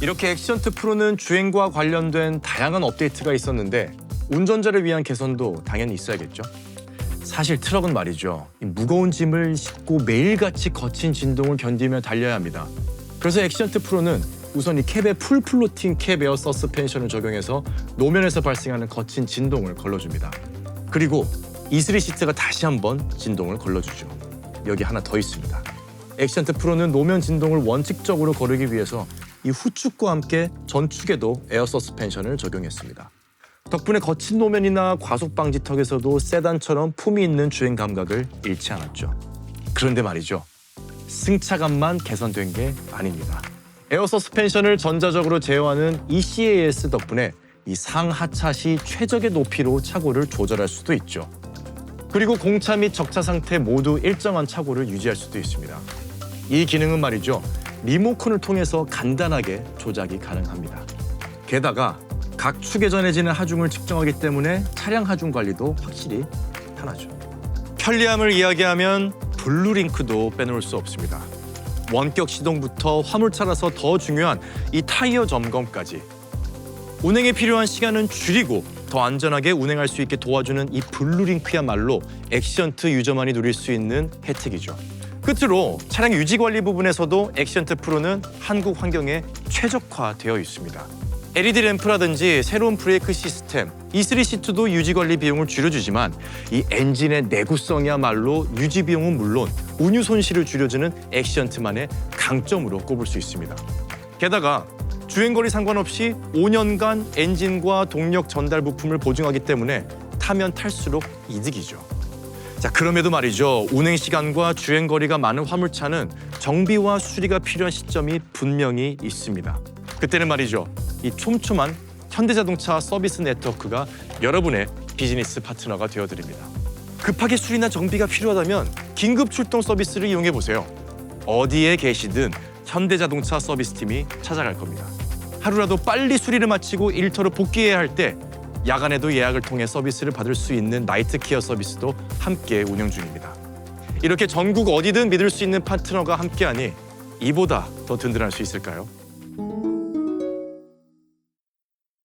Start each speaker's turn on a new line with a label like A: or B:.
A: 이렇게 액션트 프로는 주행과 관련된 다양한 업데이트가 있었는데 운전자를 위한 개선도 당연히 있어야겠죠. 사실 트럭은 말이죠. 이 무거운 짐을 싣고 매일같이 거친 진동을 견디며 달려야 합니다. 그래서 액션트 프로는 우선 이 캡에 풀 플로팅 캡 에어 서스펜션을 적용해서 노면에서 발생하는 거친 진동을 걸러줍니다. 그리고 이슬이 시트가 다시 한번 진동을 걸러주죠. 여기 하나 더 있습니다. 액션트 프로는 노면 진동을 원칙적으로 거르기 위해서 이 후축과 함께 전축에도 에어 서스펜션을 적용했습니다. 덕분에 거친 노면이나 과속 방지턱에서도 세단처럼 품이 있는 주행 감각을 잃지 않았죠. 그런데 말이죠. 승차감만 개선된 게 아닙니다. 에어 서스펜션을 전자적으로 제어하는 ECAS 덕분에 이 상하차 시 최적의 높이로 차고를 조절할 수도 있죠. 그리고 공차 및 적차 상태 모두 일정한 차고를 유지할 수도 있습니다. 이 기능은 말이죠. 리모컨을 통해서 간단하게 조작이 가능합니다. 게다가 각 축에 전해지는 하중을 측정하기 때문에 차량 하중 관리도 확실히 편하죠. 편리함을 이야기하면 블루링크도 빼놓을 수 없습니다. 원격 시동부터 화물차라서 더 중요한 이 타이어 점검까지 운행에 필요한 시간은 줄이고 더 안전하게 운행할 수 있게 도와주는 이 블루링크야말로 액션트 유저만이 누릴 수 있는 혜택이죠. 끝으로 차량 유지 관리 부분에서도 액션트 프로는 한국 환경에 최적화되어 있습니다. LED 램프라든지 새로운 브레이크 시스템, E3 시트도 유지 관리 비용을 줄여주지만 이 엔진의 내구성이야말로 유지 비용은 물론 운유 손실을 줄여주는 액션트만의 강점으로 꼽을 수 있습니다. 게다가 주행거리 상관없이 5년간 엔진과 동력 전달 부품을 보증하기 때문에 타면 탈수록 이득이죠. 자, 그럼에도 말이죠. 운행 시간과 주행 거리가 많은 화물차는 정비와 수리가 필요한 시점이 분명히 있습니다. 그때는 말이죠. 이 촘촘한 현대자동차 서비스 네트워크가 여러분의 비즈니스 파트너가 되어 드립니다. 급하게 수리나 정비가 필요하다면 긴급 출동 서비스를 이용해 보세요. 어디에 계시든 현대자동차 서비스팀이 찾아갈 겁니다. 하루라도 빨리 수리를 마치고 일터로 복귀해야 할 때 야간에도 예약을 통해 서비스를 받을 수 있는 나이트 케어 서비스도 함께 운영 중입니다. 이렇게 전국 어디든 믿을 수 있는 파트너가 함께하니 이보다 더 든든할 수 있을까요?